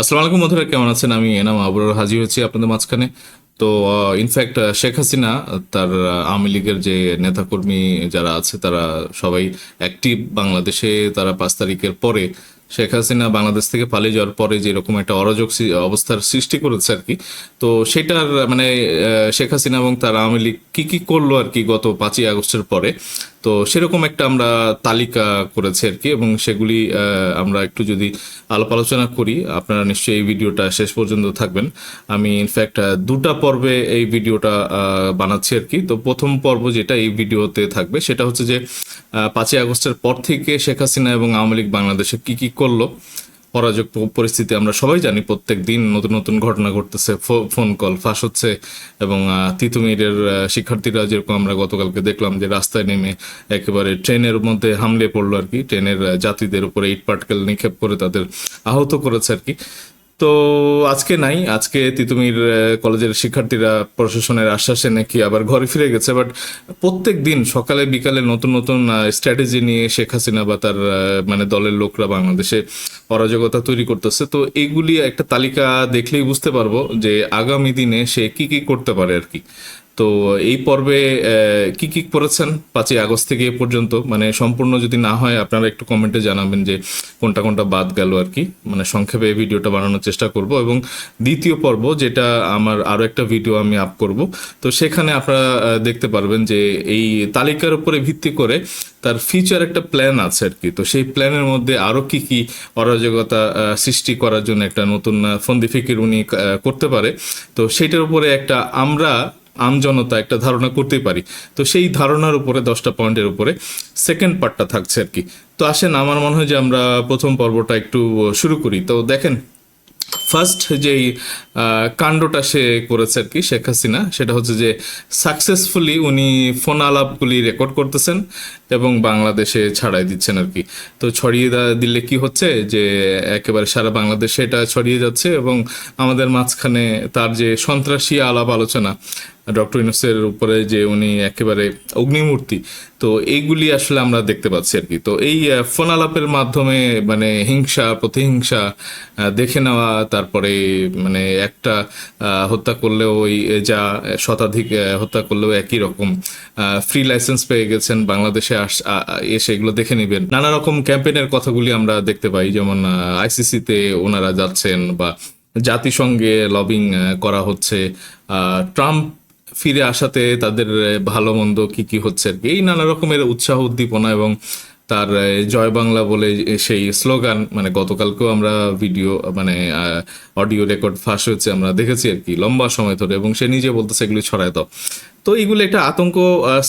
আসসালামু আলাইকুম বন্ধুরা, কেমন আছেন? আমি এনাম আবরার হাজির হয়েছি আপনাদের মাঝখানে। তো ইনফ্যাক্ট শেখ হাসিনা, তার আওয়ামী লীগের যে নেতাকর্মী যারা আছে, তারা সবাই অ্যাক্টিভ বাংলাদেশে, তারা পাঁচ তারিখের পরে শেখ হাসিনা বাংলাদেশ থেকে পালিয়ে যাওয়ার পরে যে যেরকম একটা অরাজক অবস্থার সৃষ্টি করেছে আর কি। তো, সেটার মানে শেখ হাসিনা এবং তার আওয়ামী লীগ কি কি করল আর কি গত পাঁচই আগস্টের পরে তো সেরকম একটা আমরা তালিকা করেছি আর কি, এবং সেগুলি আমরা একটু যদি আলাপ আলোচনা করি, আপনারা নিশ্চয়ই এই ভিডিওটা শেষ পর্যন্ত থাকবেন। আমি ইনফ্যাক্ট দুটা পর্বে এই ভিডিওটা বানাচ্ছি আর কি। তো প্রথম পর্ব যেটা এই ভিডিওতে থাকবে, সেটা হচ্ছে যে পাঁচই আগস্টের পর থেকে শেখ হাসিনা এবং আওয়ামী লীগ বাংলাদেশে কী কী করল। অরাজক প- পরিস্থিতি আমরা সবাই জানি, প্রত্যেক দিন নতুন নতুন ঘটনা ঘটতেছে ফোন কল ফাঁস হচ্ছে এবং তিতুমিরের শিক্ষার্থীরা যেরকম আমরা গতকালকে দেখলাম যে রাস্তায় নেমে একেবারে ট্রেনের মধ্যে হামলে পড়ল আর কি, ট্রেনের যাত্রীদের উপরে ইট পাটকেল নিক্ষেপ করে তাদের আহত করেছে আর কি। তো আজকে নাই। আজকে তিতুমির কলেজের শিক্ষার্থীরা প্রশাসনের আশ্বাসে নাকি আবার ঘরে ফিরে গেছে। বাট প্রত্যেক দিন সকালে, বিকালে নতুন নতুন স্ট্র্যাটেজি নিয়ে শেখ হাসিনা বা তার মানে দলের লোকরা বাংলাদেশে অরাজকতা তৈরি করতেছে। তো এইগুলি একটা তালিকা দেখলেই বুঝতে পারব যে আগামী দিনে সে কি কি করতে পারে আর কি। তো এই পর্বে কি কি করেছেন পাঁচই আগস্ট থেকে এ পর্যন্ত? মানে সম্পূর্ণ যদি না হয় আপনারা একটু কমেন্টে জানাবেন যে কোনটা কোনটা বাদ গেল আর কি। মানে সংক্ষেপে এই ভিডিওটা বানানোর চেষ্টা করব। এবং দ্বিতীয় পর্ব যেটা আমার আরও একটা ভিডিও আমি আপ করব তো সেখানে আপনারা দেখতে পারবেন যে এই তালিকার উপরে ভিত্তি করে তার ফিউচার একটা প্ল্যান আছে আর কি। তো সেই প্ল্যানের মধ্যে আরও কি কি অরাজকতা সৃষ্টি করার জন্য একটা নতুন আহ, ফন্দি ফিকির উনি করতে পারে। তো সেটার উপরে একটা আমরা আমজনতা একটা ধারণা করতেই পারি। তো সেই ধারণার উপরে, দশটা পয়েন্টের উপরে সেকেন্ড পার্টটা থাকছে আর কি। তো আসেন, আমার মনে হয় যে আমরা প্রথম পর্বটা একটু শুরু করি। তো দেখেন ফার্স্ট যেই কাণ্ডটা সে করেছে আর কি, শেখ হাসিনা, সেটা হচ্ছে যে সাকসেসফুলি উনি ফোন আলাপগুলি রেকর্ড করতেছেন এবং বাংলাদেশে ছাড়াই দিচ্ছেন আর কি। তো ছড়িয়ে দিলে কি হচ্ছে যে, একেবারে সারা বাংলাদেশে এটা ছড়িয়ে যাচ্ছে এবং আমাদের মাঝখানে তার যে সন্ত্রাসী আলাপ আলোচনা, ডক্টর ইউনুসের উপরে যে উনি একেবারে অগ্নিমূর্তি, তো এইগুলি আসলে আমরা দেখতে পাচ্ছি আর কি। তো এই ফোন আলাপের মাধ্যমে মানে হিংসা, প্রতিহিংসা দেখে নেওয়া, তারপরে মানে একটা হত্যা করলেও ওই, যা শতাধিক হত্যা করলেও একই রকম ফ্রি লাইসেন্স পেয়ে গেছেন বাংলাদেশে। আ- এসে এগুলো দেখে নেবেন। নানা রকম ক্যাম্পেনের কথাগুলি আমরা দেখতে পাই, যেমন আইসিসিতে ওনারা যাচ্ছেন বা জাতিসংঘে লবিং করা হচ্ছে। ট্রাম্প ফিরে আসাতে তাদের ভালো মন্দ কী কী হচ্ছে? আর কি এই নানা রকমের উৎসাহ, উদ্দীপনা এবং তার জয় বাংলা বলে সেই স্লোগান মানে গতকালকেও আমরা ভিডিও মানে অডিও রেকর্ড ফাঁস হয়েছে, আমরা দেখেছি আর কি, লম্বা সময় ধরে, এবং সে নিজে বলতেছে এগুলি ছড়ায় দাও। তো এইগুলো একটা আতঙ্ক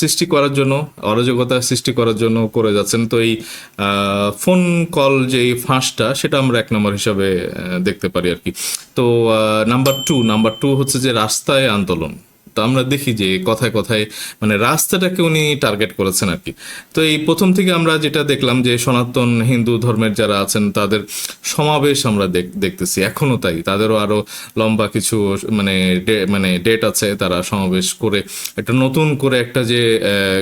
সৃষ্টি করার জন্য, অরাজকতা সৃষ্টি করার জন্য করে যাচ্ছেন। তো এই ফোন কল যে ফাঁসটা, সেটা আমরা এক নম্বর হিসাবে দেখতে পারি আর কি। তো নাম্বার টু নাম্বার টু হচ্ছে যে রাস্তায় আন্দোলন। তো আমরা দেখি যে কথায় কথায় মানে রাস্তাটাকে উনি টার্গেট করেছেন আর কি। তো এই প্রথম থেকে আমরা যেটা দেখলাম যে সনাতন হিন্দু ধর্মের যারা আছেন, তাদের সমাবেশ আমরা দেখ- দেখতেছি। এখনও তাই। তাদেরও আরও লম্বা কিছু মানে মানে ডেট আছে তারা সমাবেশ করে। একটা নতুন করে একটা যে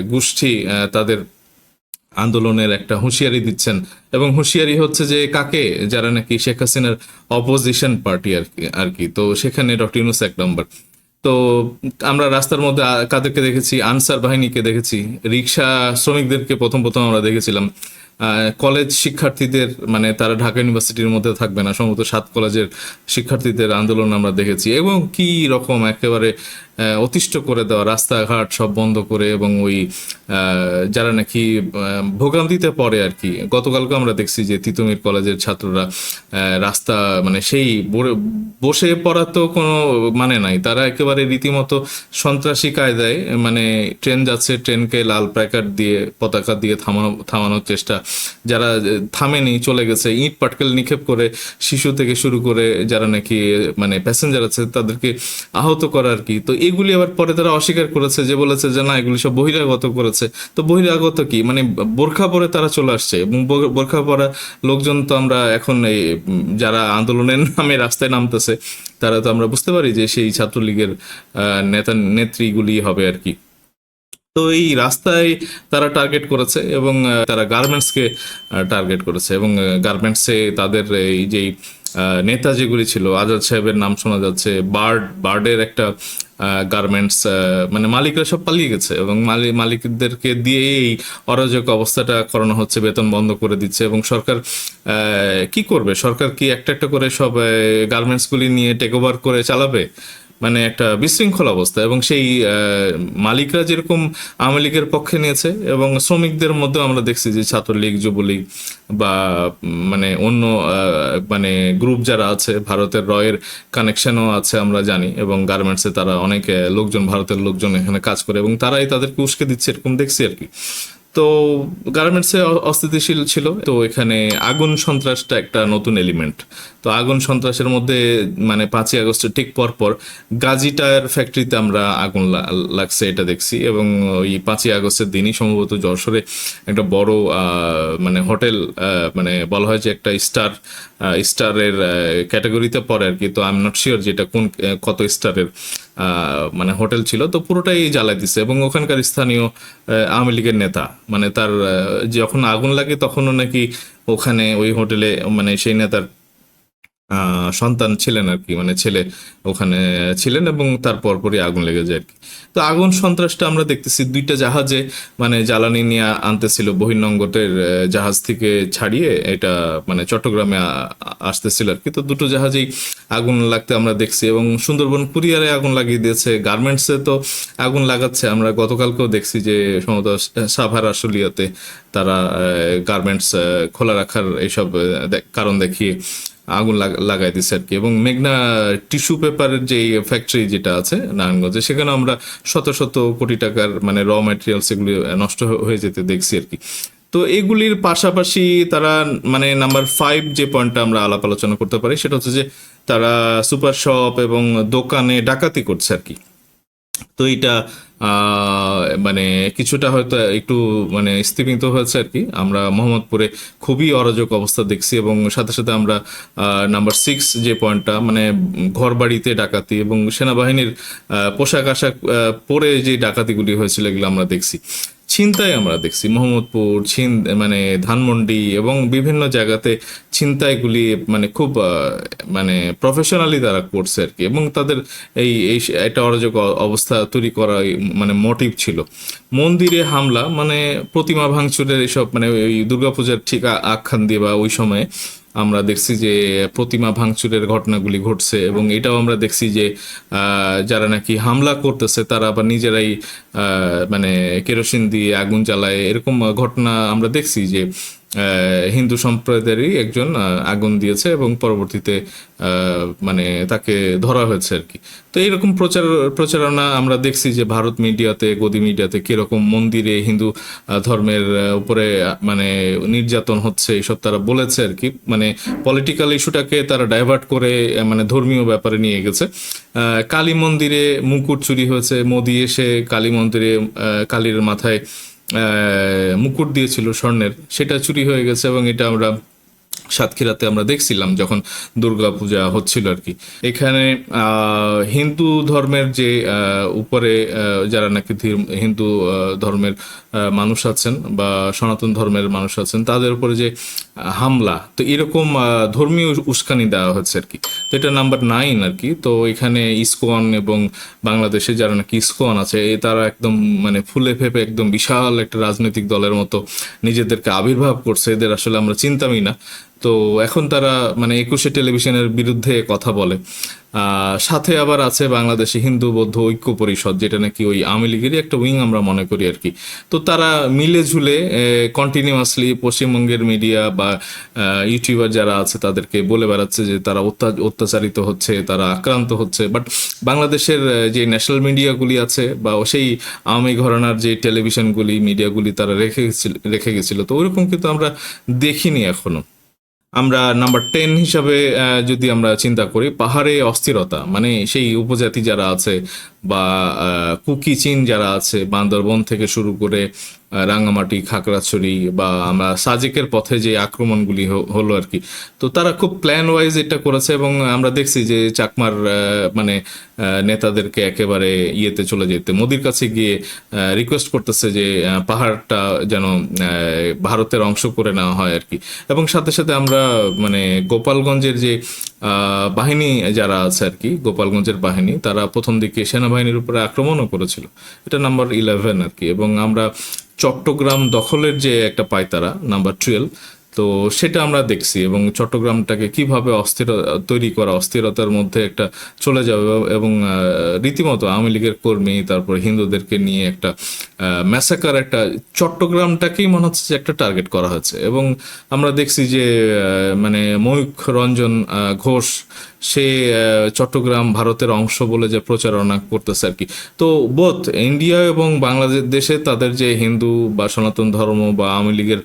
গোষ্ঠী তাদের আন্দোলনের একটা হুঁশিয়ারি দিচ্ছেন। এবং হুঁশিয়ারি হচ্ছে যে কাকে? যারা নাকি শেখ হাসিনার অপোজিশন পার্টি আর কি আর কি। তো সেখানে ডক্টর ইউনুস এক নম্বর। তো আমরা রাস্তার মধ্যে কাদেরকে দেখেছি, আনসার বাহিনীকে দেখেছি রিক্সা শ্রমিকদেরকে প্রথম প্রথম আমরা দেখেছিলাম। কলেজ শিক্ষার্থীদের মানে তারা ঢাকা ইউনিভার্সিটির মধ্যে থাকবে না, সম্ভবত সাত কলেজের শিক্ষার্থীদের আন্দোলন আমরা দেখেছি। এবং কি রকম একেবারে অতিষ্ঠ করে দেওয়া, রাস্তাঘাট সব বন্ধ করে এবং ওই যারা নাকি ভোগান্তিতে পড়ে আর কি। গতকালকে আমরা দেখছি যে তিতুমির কলেজের ছাত্ররা রাস্তা মানে সেই বসে পড়া তো কোনো মানে নাই। তারা একেবারে রীতিমতো সন্ত্রাসী কায়দায় মানে ট্রেন যাচ্ছে, ট্রেনকে লাল প্যাকার দিয়ে, পতাকা দিয়ে থামানো, থামানোর চেষ্টা যারা থামেনি, চলে গেছে, ইট, পাটকেল নিক্ষেপ করে শিশু থেকে শুরু করে যারা নাকি মানে প্যাসেঞ্জার আছে, তাদেরকে আহত করা আর কি। তো এগুলি আবার পরে তারা অস্বীকার করেছে যে বলেছে যে, না, এগুলি সব বহিরাগত করেছে। তো বহিরাগত কি? মানে বোরখা পরে তারা চলে আসছে এবং বোরখা পরা লোকজন তো আমরা এখন এই যারা আন্দোলনের নামে রাস্তায় নামতেছে, তারা তো আমরা বুঝতে পারি যে সেই ছাত্রলীগের নেতা নেত্রীগুলি হবে আর কি। তো এই রাস্তায় তারা টার্গেট করেছে এবং তারা গার্মেন্টসকে টার্গেট করেছে এবং গার্মেন্টসে তাদের এই যেই নেতা যেগুলি ছিল, আজাদ সাহেবের নাম শোনা যাচ্ছে, বার্ড, বার্ডের একটা গার্মেন্টস মানে মালিকরা সব পালিয়ে গেছে এবং মালিক মালিকদেরকে দিয়ে এই অরাজক অবস্থাটা করানো হচ্ছে, বেতন বন্ধ করে দিচ্ছে এবং সরকার কি করবে? সরকার কি একটা একটা করে সব গার্মেন্টসগুলি নিয়ে টেক ওভার করে চালাবে? মানে একটা বিশৃঙ্খল অবস্থা এবং সেই মালিকরা যেরকম আওয়ামী লীগের পক্ষে নিয়েছে এবং শ্রমিকদের মধ্যে আমরা দেখছি যে ছাত্রলীগ, যুবলীগ বা মানে অন্য মানে গ্রুপ যারা আছে, ভারতের রয়ের কানেকশনও আছে আমরা জানি এবং গার্মেন্টসে তারা অনেক লোকজন, ভারতের লোকজন এখানে কাজ করে এবং তারাই তাদেরকে উস্কে দিচ্ছে, এরকম দেখছি আর কি। তো গার্মেন্টসে অস্থিতিশীল ছিল। তো এখানে আগুন সন্ত্রাসটা একটা নতুন এলিমেন্ট তো আগুন সন্ত্রাসের মধ্যে মানে পাঁচই আগস্টের ঠিক পর পর ফ্যাক্টরিতে আমরা আগুন লাগছে, এটা দেখছি। এবং ওই পাঁচই আগস্টের দিনই সম্ভবত যশোরে একটা বড় মানে হোটেল মানে বলা হয় যে একটা স্টার স্টারের ক্যাটাগরিতে পড়ে আর কি। তো আই এম নট শিওর যেটা কোন কত স্টারের মানে হোটেল ছিল, তো পুরোটাই জ্বালাই দিছে। এবং ওখানকার স্থানীয় আওয়ামী লীগের নেতা মানে তার যখন আগুন লাগে তখনও নাকি ওখানে ওই হোটেলে মানে সেই নেতার সন্তান ছিলেন আর কি মানে ছেলে ওখানে ছিলেন এবং তার পরপরই আগুন লেগে যায় আর কি। তো আগুন সন্ত্রাসটা আমরা দেখতেছি দুইটা জাহাজে মানে জ্বালানি নিয়ে আনতেছিল বহির্নঙ্গটের জাহাজ থেকে ছাড়িয়ে এটা মানে চট্টগ্রামে আসতেছিল আর কি। তো দুটো জাহাজেই আগুন লাগতে আমরা দেখছি এবং সুন্দরবন কুরিয়ারে আগুন লাগিয়ে দিয়েছে। গার্মেন্টসে তো আগুন লাগাচ্ছে। আমরা গতকালকেও দেখছি যে সম্ভবত সাভার আশুলিয়াতে তারা গার্মেন্টস খোলা রাখার এইসব কারণ দেখিয়ে আগুন লাগ- লাগাই দিচ্ছে আর কি। এবং মেঘনা টিস্যু পেপারের যে ফ্যাক্টরি যেটা আছে নারায়ণগঞ্জে, সেখানে আমরা শত শত কোটি টাকার মানে র ম্যাটেরিয়ালস এগুলি নষ্ট হয়ে যেতে দেখছি আর কি। তো এগুলির পাশাপাশি তারা মানে নাম্বার ফাইভ যে পয়েন্টটা আমরা আলাপ আলোচনা করতে পারি, সেটা হচ্ছে যে তারা সুপার শপ এবং দোকানে ডাকাতি করছে আর কি। তো এটা মানে কিছুটা হয়তো একটু মানে স্থিমিত হয়েছে আর কি। আমরা মোহাম্মদপুরে খুবই অরাজক অবস্থা দেখছি এবং সাথে সাথে আমরা নাম্বার সিক্স যে পয়েন্টটা মানে ঘর বাড়িতে ডাকাতি এবং সেনাবাহিনীর পোশাক আশাক পরে যে ডাকাতিগুলি হয়েছিল এগুলো আমরা দেখছি। ছিনতাই আমরা দেখছি। মোহাম্মদপুর, ছিন মানে ধানমন্ডি এবং বিভিন্ন জায়গাতে ছিনতাইগুলি মানে খুব মানে প্রফেশনালি তারা করছে আর কি এবং তাদের এই এই অরাজক অবস্থা তৈরি করা মানে মোটিভ ছিল। মন্দিরে হামলা মানে প্রতিমা ভাঙচুরের এসব মানে ওই দুর্গাপূজার ঠিক আখ্যান দিয়ে বা ওই সময়ে আমরা দেখছি যে প্রতিমা ভাঙচুরের ঘটনাগুলি ঘটছে এবং এটাও আমরা দেখছি যে যারা নাকি হামলা করতেছে, তারা আবার নিজেরাই মানে কেরোসিন দিয়ে আগুন জ্বালায়। এরকম ঘটনা আমরা দেখছি যে হিন্দু সম্প্রদায়েরই একজন আগুন দিয়েছে এবং পরবর্তীতে মানে তাকে ধরা হয়েছে আর কি। তো এইরকম প্রচার, প্রচারণা আমরা দেখছি যে ভারত মিডিয়াতে, গদি মিডিয়াতে কীরকম মন্দিরে হিন্দু ধর্মের উপরে মানে নির্যাতন হচ্ছে এইসব তারা বলেছে আর কি। মানে পলিটিক্যাল ইস্যুটাকে তারা ডাইভার্ট করে মানে ধর্মীয় ব্যাপারে নিয়ে গেছে। কালী মন্দিরে মুকুট চুরি হয়েছে, মোদি এসে কালী মন্দিরে কালীর মাথায় মুকুট দিয়েছিল স্বর্ণের, সেটা চুরি হয়ে গেছে এবং এটা আমরা সাতক্ষীরাতে আমরা দেখছিলাম যখন দুর্গা পূজা হচ্ছিল আর কি। এখানে হিন্দু ধর্মের যে উপরে যারা নাকি হিন্দু ধর্মের মানুষ আছেন বা সনাতন ধর্মের মানুষ আছেন, তাদের উপরে যে হামলা, তো এরকম ধর্মীয় উস্কানি দেওয়া হচ্ছে আর কি। তো এটা নাম্বার নাইন আর কি তো এখানে ইসকন এবং বাংলাদেশে যারা নাকি ইসকন আছে, এ তারা একদম মানে ফুলে ফেপে একদম বিশাল একটা রাজনৈতিক দলের মতো নিজেদেরকে আবির্ভাব করছে। এদের আসলে আমরা চিন্তামই না। তো এখন তারা মানে একুশে টেলিভিশনের বিরুদ্ধে কথা বলে। সাথে আবার আছে বাংলাদেশে হিন্দু বৌদ্ধ ঐক্য পরিষদ, যেটা নাকি ওই আওয়ামী লীগেরই একটা উইং আমরা মনে করি আর কি। তো তারা মিলে ঝুলে কন্টিনিউয়াসলি পশ্চিমবঙ্গের মিডিয়া বা ইউটিউবার যারা আছে তাদেরকে বলে বেড়াচ্ছে যে তারা অত্যা- অত্যাচারিত হচ্ছে, তারা আক্রান্ত হচ্ছে। বাট বাংলাদেশের যে ন্যাশনাল মিডিয়াগুলি আছে বা সেই আওয়ামী ঘরানার যে টেলিভিশনগুলি মিডিয়াগুলি তারা রেখে রেখে গেছিল। তো ওইরকম কিন্তু আমরা দেখিনি এখনও। আমরা নাম্বার টেন হিসাবে যদি আমরা চিন্তা করি, পাহাড়ে অস্থিরতা মানে সেই উপজাতি যারা আছে বা কুকি চীন যারা আছে, বান্দরবন থেকে শুরু করে রাঙ্গামাটি খাগড়াছড়ি বা আমরা সাজেকের পথে যে আক্রমণগুলি হলো আর কি। তো তারা খুব প্ল্যান ওয়াইজ এটা করেছে এবং আমরা দেখছি যে চাকমার মানে নেতাদেরকে একেবারে ইয়েতে চলে যেতে। মোদির কাছে গিয়ে রিকোয়েস্ট করতেছে যে পাহাড়টা যেন ভারতের অংশ করে নেওয়া হয় আর কি। এবং সাথে সাথে আমরা মানে গোপালগঞ্জের যে বাহিনী যারা আছে আর কি, গোপালগঞ্জের বাহিনী, তারা প্রথম দিকে সেনাবাহিনীর উপরে আক্রমণও করেছিল। এটা নাম্বার ইলেভেন আর কি। এবং আমরা চট্টগ্রাম দখলের যে একটা পায়তারা, নাম্বার টুয়েলভ, তো সেটা আমরা দেখছি এবং চট্টগ্রামটাকে কীভাবে অস্থির তৈরি করা, অস্থিরতার মধ্যে একটা চলে যাবে এবং রীতিমতো আওয়ামী লীগের কর্মী, তারপর হিন্দুদেরকে নিয়ে একটা ম্যাসাকার একটা চট্টগ্রামটাকেই মনে হচ্ছে যে একটা টার্গেট করা হয়েছে এবং আমরা দেখছি যে মানে ময়ূখ রঞ্জন ঘোষ সে চট্টগ্রাম ভারতের অংশ বলে যে প্রচারণা করতেছে আর কি। তো বোধ ইন্ডিয়া এবং বাংলাদেশ দেশে তাদের যে হিন্দু বা সনাতন ধর্ম বা আওয়ামী লীগের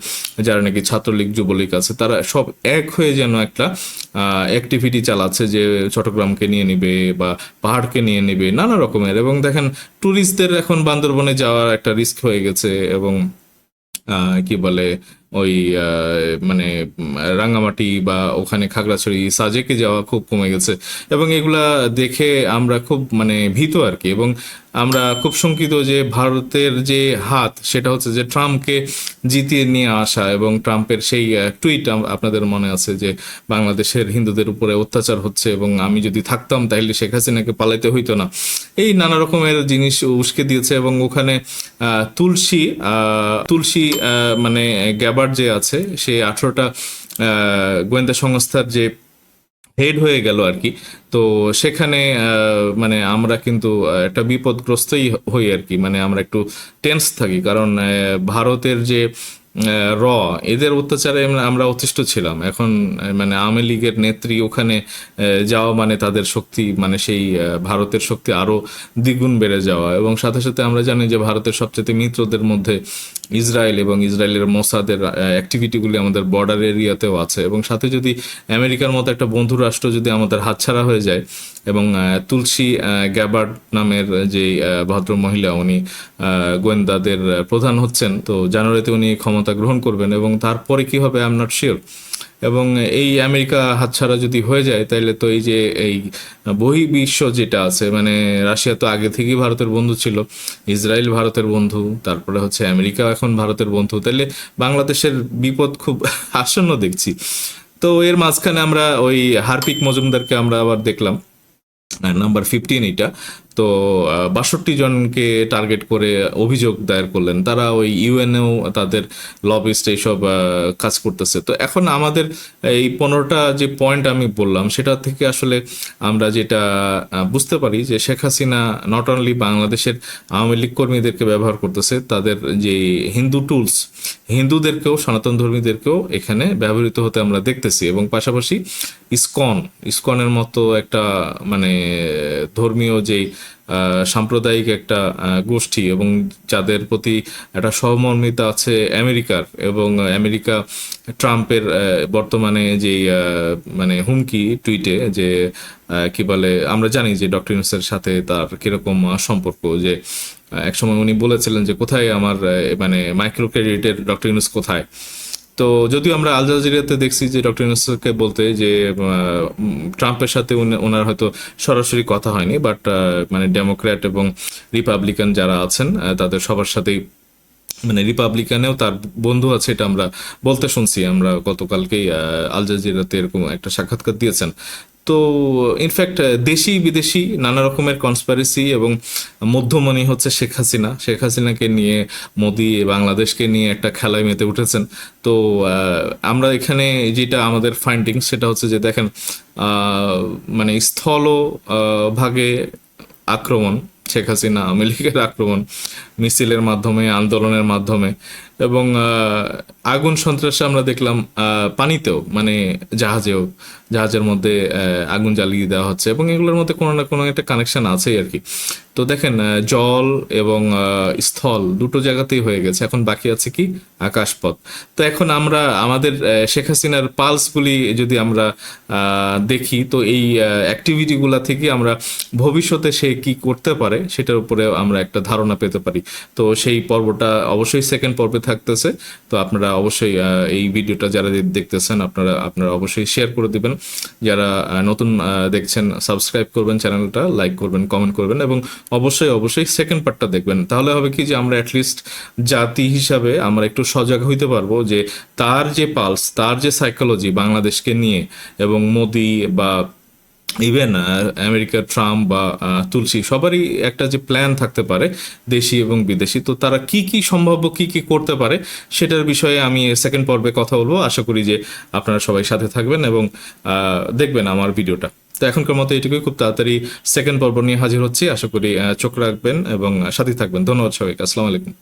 যারা নাকি ছাত্রলীগ, যুবলীগ আছে, তারা সব এক হয়ে যেন একটা অ্যাক্টিভিটি চালাচ্ছে যে চট্টগ্রামকে নিয়ে নিবে বা পাহাড়কে নিয়ে নিবে, নানা রকমের। এবং দেখেন ট্যুরিস্টদের এখন বান্দরবনে যাওয়ার একটা রিস্ক হয়ে গেছে এবং কি বলে ওই মানে রাঙ্গামাটি বা ওখানে খাগড়াছড়ি, সাজেকে যাওয়া খুব কমে গেছে। এবং এগুলা দেখে আমরা খুব মানে ভীত আর কি। এবং আমরা খুব শঙ্কিত যে ভারতের যে হাত, সেটা হচ্ছে যে ট্রাম্পকে জিতিয়ে নিয়ে আসা এবং ট্রাম্পের সেই টুইট আপনাদের মনে আছে যে বাংলাদেশের হিন্দুদের উপরে অত্যাচার হচ্ছে এবং আমি যদি থাকতাম তাহলে শেখ হাসিনাকে পালাইতে হইতো না। এই নানা রকমের জিনিস উস্কে দিয়েছে এবং ওখানে তুলসী তুলসী মানে গ্যাবার যে আছে সে আঠারোটা গোয়েন্দা সংস্থার যে হেড হয়ে গেল আর কি, তো সেখানে মানে আমরা কিন্তু একটা বিপদগ্রস্তই হই আর কি মানে আমরা একটু টেন্স থাকি। কারণ ভারতের যে র, এদের অত্যাচারে আমরা অতিষ্ঠ ছিলাম। এখন মানে আওয়ামী লীগের নেত্রী ওখানে যাওয়া মানে তাদের শক্তি মানে সেই ভারতের শক্তি আরও দ্বিগুণ বেড়ে যাওয়া। এবং সাথে সাথে আমরা জানি যে, ভারতের সবচেয়ে মিত্রদের মধ্যে ইসরায়েল এবং ইসরায়েলের মোসাদের অ্যাক্টিভিটিগুলি আমাদের বর্ডার এরিয়াতেও আছে। এবং সাথে যদি আমেরিকার মতো একটা বন্ধু রাষ্ট্র যদি আমাদের হাতছাড়া হয়ে যায় এবং তুলসি গ্যাবার্ড নামের যে ভদ্র মহিলা উনি গোয়েন্দাদের প্রধান হচ্ছেন, তো জানুয়ারিতে উনি ক্ষমতা গ্রহণ করবেন এবং তারপরে কি হবে? আই এম নট শিওর এবং এই আমেরিকা হাতছাড়া যদি হয়ে যায় তাহলে তো এই যে এই বহির্বিশ্ব যেটা আছে মানে রাশিয়া তো আগে থেকেই ভারতের বন্ধু ছিল, ইসরায়েল ভারতের বন্ধু, তারপরে হচ্ছে আমেরিকা এখন ভারতের বন্ধু তাহলে বাংলাদেশের বিপদ খুব আসন্ন দেখছি। তো এর মাঝখানে আমরা ওই হারপিক মজুমদারকে আমরা আবার দেখলাম। নাম্বার ফিফটিন এটা তো বাষট্টি জনকে টার্গেট করে অভিযোগ দায়ের করলেন। তারা ওই ইউএনএও তাদের লবিস্ট এইসব কাজ করতেছে। তো এখন আমাদের এই পনেরোটা যে পয়েন্ট আমি বললাম, সেটা থেকে আসলে আমরা যেটা বুঝতে পারি যে শেখ হাসিনা নট অনলি বাংলাদেশের আওয়ামী লীগ কর্মীদেরকে ব্যবহার করতেছে, তাদের যে হিন্দু টুলস হিন্দুদেরকেও, সনাতন ধর্মীদেরকেও এখানে ব্যবহৃত হতে আমরা দেখতেছি। এবং পাশাপাশি ইসকন, ইসকনের মতো একটা মানে ধর্মীয় যেই সাম্প্রদায়িক একটা গোষ্ঠী এবং যাদের প্রতি একটা সহমর্মিতা আছে আমেরিকার এবং আমেরিকা ট্রাম্পের বর্তমানে আহ, মানে হুমকি টুইটে যে কি বলে আমরা জানি যে ডক্টর ইউনুসের সাথে তার কীরকম সম্পর্ক যে একসময় উনি বলেছিলেন যে কোথায় আমার মানে মাইক্রো ক্রেডিটের ডক্টর ইউনুস কোথায়? তো যদিও আমরা আল জাজিরাতে দেখছি যে ডক্টর ইউনুসকে বলতে যে ট্রাম্পের সাথে ওনার হয়তো সরাসরি কথা হয়নি, বাট মানে ডেমোক্র্যাট এবং রিপাবলিকান যারা আছেন তাদের সবার সাথেই মানে রিপাবলিকানেও তার বন্ধু আছে, এটা আমরা বলতে শুনছি। আমরা গতকালকেই আল জাজিরাতে এরকম একটা সাক্ষাৎকার দিয়েছেন। তো ইনফ্যাক্ট দেশি বিদেশি নানা রকমের কনস্পারেসি এবং মধ্যমণি হচ্ছে শেখ হাসিনা। শেখ হাসিনাকে নিয়ে মোদি বাংলাদেশকে নিয়ে একটা খেলায় মেতে উঠেছেন। তো আমরা এখানে যেটা আমাদের ফাইন্ডিং সেটা হচ্ছে যে দেখেন মানে স্থল ভাগে আক্রমণ শেখ হাসিনা আওয়ামী লীগের আক্রমণ, মিছিলের মাধ্যমে, আন্দোলনের মাধ্যমে এবং আগুন সন্ত্রাসে আমরা দেখলাম পানিতেও মানে জাহাজেও জাহাজের মধ্যে আগুন জ্বালিয়ে দেওয়া হচ্ছে এবং এগুলোর মধ্যে কোনো না কোনো একটা কানেকশন আছেই আর কি। তো দেখেন জল এবং স্থল দুটো জায়গাতেই হয়ে গেছে। এখন বাকি আছে কি? আকাশপথ। তো এখন আমরা, আমাদের শেখ হাসিনার পালসগুলি যদি আমরা দেখি, তো এই অ্যাক্টিভিটিগুলা থেকে আমরা ভবিষ্যতে সে কি করতে পারে, সেটার উপরে আমরা একটা ধারণা পেতে পারি। তো সেই পর্বটা অবশ্যই সেকেন্ড পর্বে থাকতেছে। তো আপনারা অবশ্যই এই ভিডিওটা যারা দেখতেছেন, আপনারা আপনারা অবশ্যই শেয়ার করে দিবেন। যারা নতুন দেখছেন সাবস্ক্রাইব করবেন চ্যানেলটা লাইক করবেন কমেন্ট করবেন এবং অবশ্যই অবশ্যই সেকেন্ড পার্টটা দেখবেন। তাহলে হবে কি যে আমরা অ্যাটলিস্ট জাতি হিসাবে আমরা একটু সজাগ হইতে পারব যে তার যে পালস তার যে সাইকোলজি বাংলাদেশকে নিয়ে এবং মোদি বা ইভেন আমেরিকার ট্রাম্প বা তুলসী সবারই একটা যে প্ল্যান থাকতে পারে, দেশি এবং বিদেশি। তো তারা কি কি সম্ভাব্য, কি কি করতে পারে, সেটার বিষয়ে আমি সেকেন্ড পর্বে কথা বলব। আশা করি যে আপনারা সবাই সাথে থাকবেন এবং দেখবেন আমার ভিডিওটা। তো এখনকার মতো এটুকুই, খুব তাড়াতাড়ি সেকেন্ড পর্ব নিয়ে হাজির হচ্ছি। আশা করি চোখ রাখবেন এবং সাথে থাকবেন। ধন্যবাদ সবাইকে। আসসালামু আলাইকুম।